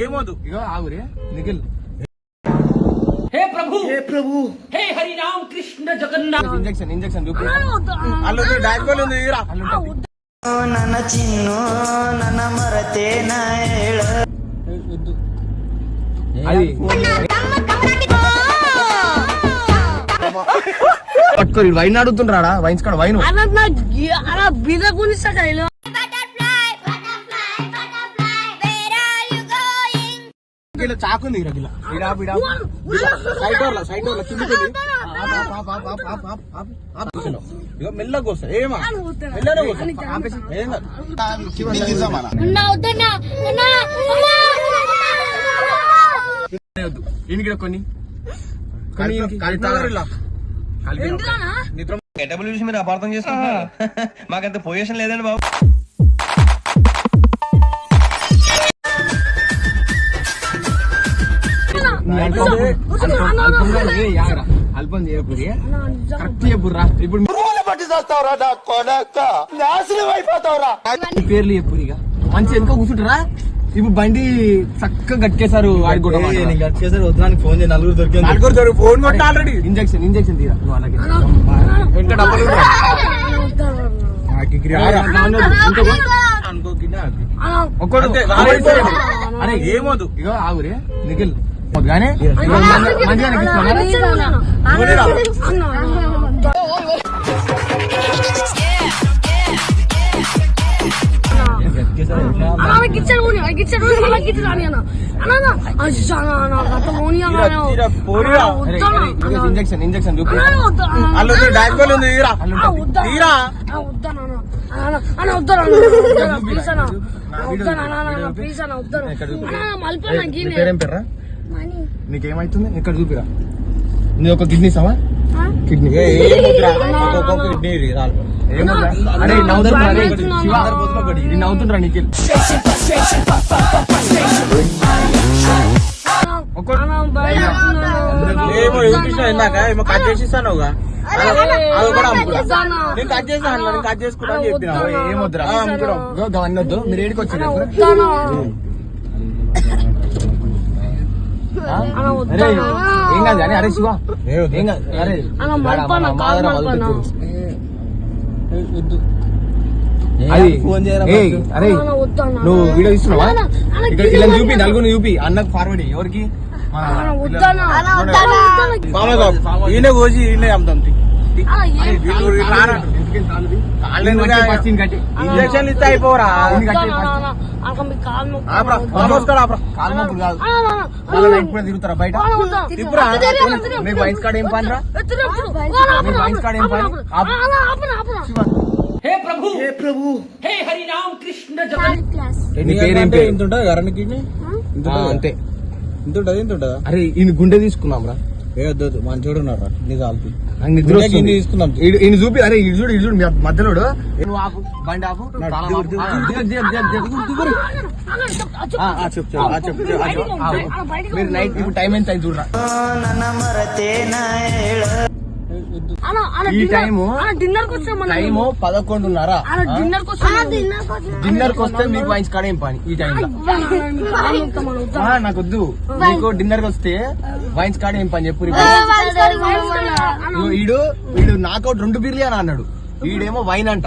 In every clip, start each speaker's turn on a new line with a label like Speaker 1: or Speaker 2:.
Speaker 1: ఏమోదు
Speaker 2: ఇగో ఆగురే నిఖిల్
Speaker 3: హే ప్రభు హే ప్రభు హే హరి రామ కృష్ణ జగన్నాథ్
Speaker 2: ఇంజెక్షన్ ఇంజెక్షన్
Speaker 1: అల్లు డాక్టర్ ఉంది
Speaker 4: నన్న చిన్ను నన్న మరతే నాయళ
Speaker 2: అది పట్టుకోరు వైన్ అడుగుతుండ్రాడా వైన్స్ కాడ వైన్
Speaker 5: అలా బిద గునిస్తా
Speaker 2: చాకుంది
Speaker 1: సైడ్ సైడ్ కిందికి మెల్లగా వస్తా ఏమా మెల్లగా వస్తా ఏం కాదు.
Speaker 2: కొన్ని
Speaker 1: నిద్ర
Speaker 6: గెటబుల్ చూసి మీరు అపార్థం చేసుకుంటున్నారు. మాకంత పొజిషన్ లేదండి బాబు.
Speaker 2: అల్పం చేయకూరి ఇప్పుడు పేర్లు ఇక మంచి వెనుక కూర్చుంటారా? ఇప్పుడు బండి చక్కగా కట్టేశారు కూడా
Speaker 6: చేసారు వద్దానికి ఫోన్ చేసి నలుగురు దొరికింది
Speaker 1: నలుగురు దొరికి ఫోన్ కొట్టా ఆల్రెడీ
Speaker 2: ఇంజెక్షన్ ఇంజెక్షన్ తీరా. నువ్వు అలాగే.
Speaker 1: ఎంత డబ్బులు.
Speaker 2: ఒక్కడు. అరే,
Speaker 1: ఏమోదు
Speaker 2: ఇగో ఆగురే. నిఖిల్. కానీ మంచిగా అనిపిస్తున్నా
Speaker 5: కిచ్చాడు పోనీ కిచ్చాడు మళ్ళీ కిచ్చాడు అని అన్న అన్న అన్న గత పోనీ.
Speaker 2: ఇంజెక్షన్ ఇంజెక్షన్ నీకేమైతుంది ఇక్కడ చూపిరా నీ ఒక కిడ్నీ సవా కిడ్నీ
Speaker 1: కిడ్నీ.
Speaker 2: అరే నవ్వుతుండ్రా అరే శివ ఇది నవ్వుతుండ్రా నిఖిల్. ఒక్కడు
Speaker 1: ఏమో చూపించిన ఇందాక? ఏమో కట్ చేసి ఇస్తానుగా అది కూడా అమ్ముకున్నా నేను కట్ చేసాను నేను కట్ చేసుకుంటా అని చెప్పిన.
Speaker 2: ఏమొద్దురా
Speaker 1: ఆ, అమ్ముకున్నాం.
Speaker 2: ఇగో గవన్నీ వద్దు. మీరు ఏడికి వచ్చారు ఏం కాదు అరే శివ.
Speaker 1: ఏం
Speaker 2: కాదు అరే మొదలు అది
Speaker 6: ఫోన్
Speaker 2: అరే. నువ్వు వీడియో ఇస్తున్నావా ఇలా చూపి నలుగురు చూపి అన్నకు ఫార్వర్డ్ ఎవరికి?
Speaker 1: ఈయన కోసి ఈయన అమ్ముతాం ఇంజక్షన్ ఇస్తే అయిపోరా
Speaker 2: తిరుగుతారా బయట?
Speaker 1: తిప్పురా.
Speaker 2: మీకు వైన్స్ కార్డ్ ఏం పనిరా? మీకు కార్డ్ ఏం పని?
Speaker 3: హే ప్రభు. హే ప్రభు. హే
Speaker 2: కృష్ణ పేరేం పేరు
Speaker 1: ఎంత ఉంటుంది
Speaker 2: అంతే.
Speaker 1: ఇంత ఉంటుంది ఇంత ఉంటుందా?
Speaker 2: అరే ఈ గుండె తీసుకున్నాం రా.
Speaker 1: ఏదో మంచోడు ఉన్నారా నీ కాల్పి. తీసుకున్నాం.
Speaker 2: చూపి అరే ఇడు చూడు ఇడు చూడు మధ్యలో మీరు నైట్ టైం ఎంత చూడరా ఈ టైము
Speaker 5: డిన్నర్కి వచ్చాం
Speaker 2: టైము పదకొండున్నర.
Speaker 5: డిన్నర్కి వచ్చాం డిన్నర్
Speaker 2: డిన్నర్కి వస్తే మీకు వైన్స్ కాడ పని ఈ టైంలో నాకు వద్దు. మీకు డిన్నర్కి వస్తే వైన్స్ కాడ పని చెప్పు ఈడు వీడు నాకౌట్ రెండు బిర్యానీ అన్నాడు. వీడేమో వైన్ అంట.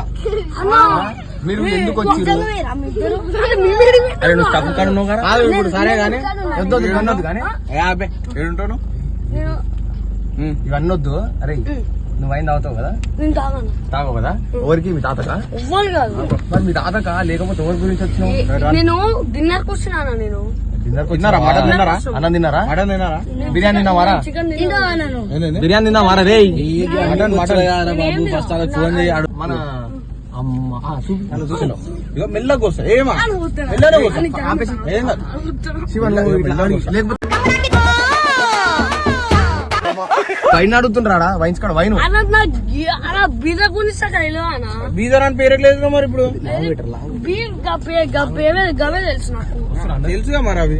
Speaker 2: మీరు ఎందుకు వచ్చిర్రు? అరే నువ్వు స్టవ్ కాడ
Speaker 1: ఇప్పుడు సరే గానీ
Speaker 2: వద్దు వద్దు, ఇవన్నీ వద్దు కానీ
Speaker 1: యాభై ఏడుంటాను
Speaker 2: ఇవన్నీ వద్దు. అరే నువ్వు వైన్ తాగుతావు కదా?
Speaker 5: నేను తాగాను.
Speaker 2: తాగవు కదా? ఎవరికి? మీ తాతక? మరి మీ తాతక? లేకపోతే ఎవరి గురించి వచ్చినావు?
Speaker 5: నేను డిన్నర్కి వచ్చినానా నేను.
Speaker 2: డిన్నర్
Speaker 1: తిన్నారా? మటన్ తిన్నారా?
Speaker 2: అన్నం తిన్నారా?
Speaker 1: మటన్ తిన్నారా?
Speaker 2: బిర్యానీ తిన్నావారా
Speaker 5: చికెన్ తిన్నాను
Speaker 1: ఏంది?
Speaker 2: బిర్యానీ తిన్నావారా రే
Speaker 1: మటన్ మటన్. బాబు ఫస్ట్.
Speaker 2: మన
Speaker 1: మెల్లగా ఏమా?
Speaker 2: శివ. లేకపోతే వైన్ అడుగుతుండ్రాడా? వైన్స్ కాడ వైన్?
Speaker 5: అన్న
Speaker 1: బీదర్ అని పేరు లేదు మరి ఇప్పుడు?
Speaker 5: తెలుసు నాకు.
Speaker 1: తెలుసుగా మరి అవి?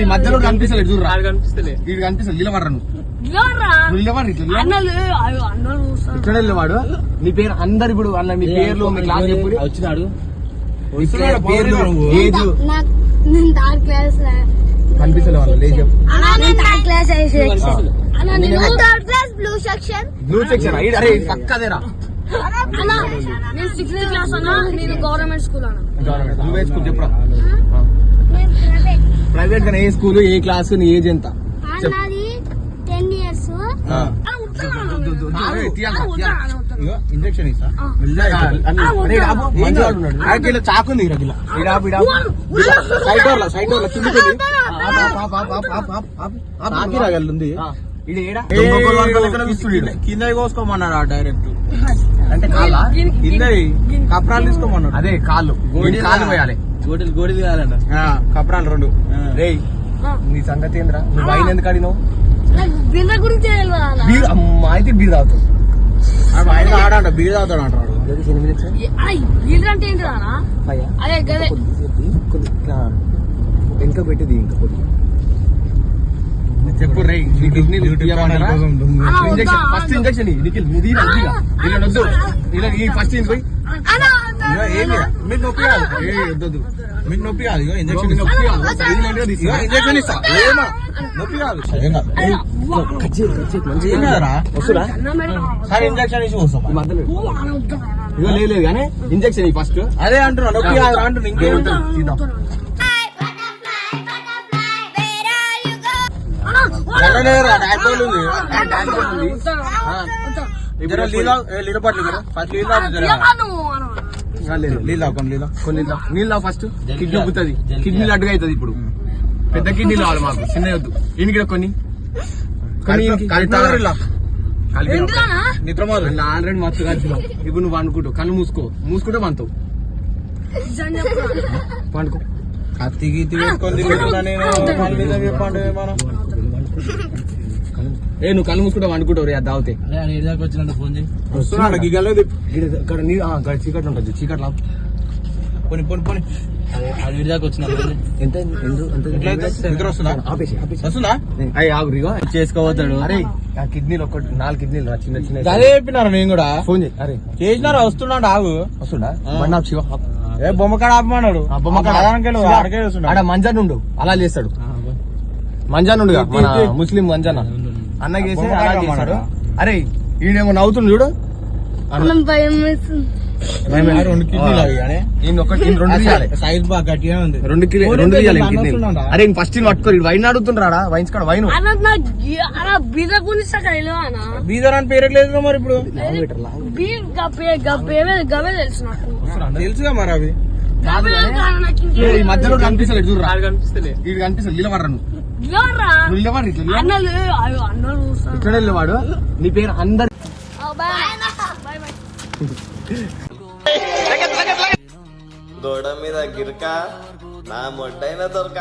Speaker 2: ఈ మధ్యలో కనిపిస్తలేదు చూడరా కనిపిస్తలే. వీడు కనిపిస్తలేదు నిలబడరా నువ్వు. నిలబడి. ఇక్కడ వెళ్ళేవాడు? నీ పేరు అందరు ఇప్పుడు అన్న మీ పేర్లు మీ క్లాస్
Speaker 1: వచ్చినాడు.
Speaker 2: పేర్లు ఏజ్
Speaker 5: నాకు నేను థర్డ్ క్లాస్
Speaker 2: కనిపిస్తలే వాళ్ళు లేదు చెప్పు.
Speaker 5: అన్నా నేను థర్డ్ క్లాస్ సెక్షన్ అన్నా నేను third class blue section
Speaker 2: blue section అరే పక్కదేరా.
Speaker 5: అన్నా నేను సిక్స్త్ క్లాస్ అన్నా నేను గవర్నమెంట్ స్కూల్ అన్నా.
Speaker 2: నువ్వే స్కూల్ చెప్పురా. ప్రైవేట్గా ఏ స్కూల్ ఏ క్లాస్ నీ ఏజ్ ఎంత?
Speaker 5: టెన్ ఇయర్స్
Speaker 2: ఆ. అరే, తీయాలా, తీయాలా.
Speaker 1: ఇగో ఇంజక్షన్ ఇస్తా. కిందకి రాగలుంది
Speaker 2: లెక్కన చూస్తుండు ఈడు.
Speaker 1: కింద కోసుకోమన్నాడు ఆ డైరెక్ట్.
Speaker 2: అంటే కాలా?
Speaker 1: కింద కప్రాలు తీసుకోమన్నాడు.
Speaker 2: అదే కాళ్ళు కాళ్ళు పోయాలి.
Speaker 1: గోడలు గోడలు కావాలంట కప్రాలు రెండు.
Speaker 2: రేయ్ నీ సంగతి ఏంద్రా? నువ్వు ఎందుకు అడిగినావు?
Speaker 5: బిల్ల గురించి తెలియదు అన్న
Speaker 2: బీర్
Speaker 1: ఆయన ఆడంట బీర్ తాగుతాడు అంటాడు
Speaker 5: బిల్ల అంటే ఏంటి అన్న అదే గదే.
Speaker 2: ఇంకా పెట్టింది ఇంకా కొద్దిగా చెప్పు? ఇంజెక్షన్ ఫస్ట్ ఇంజెక్షన్ తీయరా, తీయరా. ఇలా వద్దు ఇలా ఈ ఫస్ట్ పోయి.
Speaker 1: మీకు నొప్పి కాదు.
Speaker 2: ఏ వద్దొద్దు.
Speaker 1: మీకు నొప్పి కాదు. ఇగో ఇంజక్షన్
Speaker 2: నొప్పి కాదు.
Speaker 1: ఇగో ఇంజక్షన్ ఇస్తా. ఏమా? నొప్పి కాదు. ఏం కాదు. ఏం కాదురా?
Speaker 2: వస్తురా
Speaker 5: అన్న మేడం
Speaker 1: సరే ఇంజక్షన్ ఇచ్చి వస్తాం
Speaker 2: ఇగో లేదు కానీ ఇంజెక్షన్ ఫస్ట్
Speaker 1: అదే అంటున్నా. నొప్పి కాదు అంటున్నా. ఇంకేముంటుంది
Speaker 2: తీద్దాం
Speaker 1: లీలా లీల పట్ల ఫస్ట్ లీలా లీలా కొన్ని లీలా
Speaker 2: కొన్ని నీళ్ళు నీళ్ళు ఫస్ట్ కిడ్నీ ఉబ్బుతుంది కిడ్నీ అడ్డుగా అవుతుంది ఇప్పుడు. పెద్ద కిడ్నీలు కావాలి మాకు చిన్న వద్దు. ఈయనకి కొన్ని. ఆల్రెడీ మత్తు కలిసినావు ఇప్పుడు నువ్వు అనుకుంటావు కళ్ళు మూసుకో. మూసుకుంటే
Speaker 5: చెప్తున్నా.
Speaker 2: పండుకో.
Speaker 1: కత్తి గీతి వేసుకొని తిరుగుతున్నా నేను మళ్ళీ మీద చెప్పండి మనం
Speaker 2: ఏ నువ్వు కళ్ళు మూసుకుంటే వండుకుంటావు రే అది తాగితే.
Speaker 1: వస్తున్నాడు గిగలో
Speaker 2: గిడ- ఇక్కడ నీ ఆ, ఇక్కడ చీకటి ఉంటుంది చీకటి లాపు
Speaker 1: పోని పోని పోని. చేసుకోవద్దాడు
Speaker 2: అరే ఆ కిడ్నీలు ఒక్కటి నాలుగు కిడ్నీలు రా చిన్న చిన్న
Speaker 1: అదే చెప్పినారు నేను కూడా?
Speaker 2: ఫోన్ చేయి అరే.
Speaker 1: చేసినారు? వస్తున్నాడు? ఆగు.
Speaker 2: శివ ఆపు.
Speaker 1: ఏ బొమ్మ కాడ ఆపమన్నాడు?
Speaker 2: ఆ బొమ్మ కాడ.
Speaker 1: ఆడకెళ్ళు
Speaker 2: శివ,
Speaker 1: ఆడకే
Speaker 2: ఆడ
Speaker 1: వస్తున్నాడు.
Speaker 2: మంజాన్ ఉండు అలా చేస్తాడు. మంజాన్ మన
Speaker 1: తీ.
Speaker 2: ముస్లిం మంజాన్? అన్న చేసి అలా
Speaker 1: రమ్మన్నాడా?
Speaker 2: అరే ఈయనేమో నవ్వుతుండు చూడు? అరే. ఫస్ట్ పట్టుకోరు వైన్ అడుగుతుండ్రాడా? వైన్స్ కాడ వైన్.
Speaker 1: బీదర్ అని పేరు లేదు మరి ఇప్పుడు.
Speaker 5: బీర్ గప్పే గప్పే గవే తెలుసు నాకు.
Speaker 1: తెలుసుగా మరి అవి?
Speaker 2: ఈ మధ్యలో కనిపిస్తలేదు కనిపిస్తలేదు. నిలబడరా నువ్వు
Speaker 5: ఎవర్రా?
Speaker 2: నువ్వు. ఇక్కడ వెళ్ళేవాడు నీ పేరు అందరు
Speaker 5: బాయ్. బాయ్
Speaker 7: గోడ మీద గిరక నా మొట్టైన దొరక.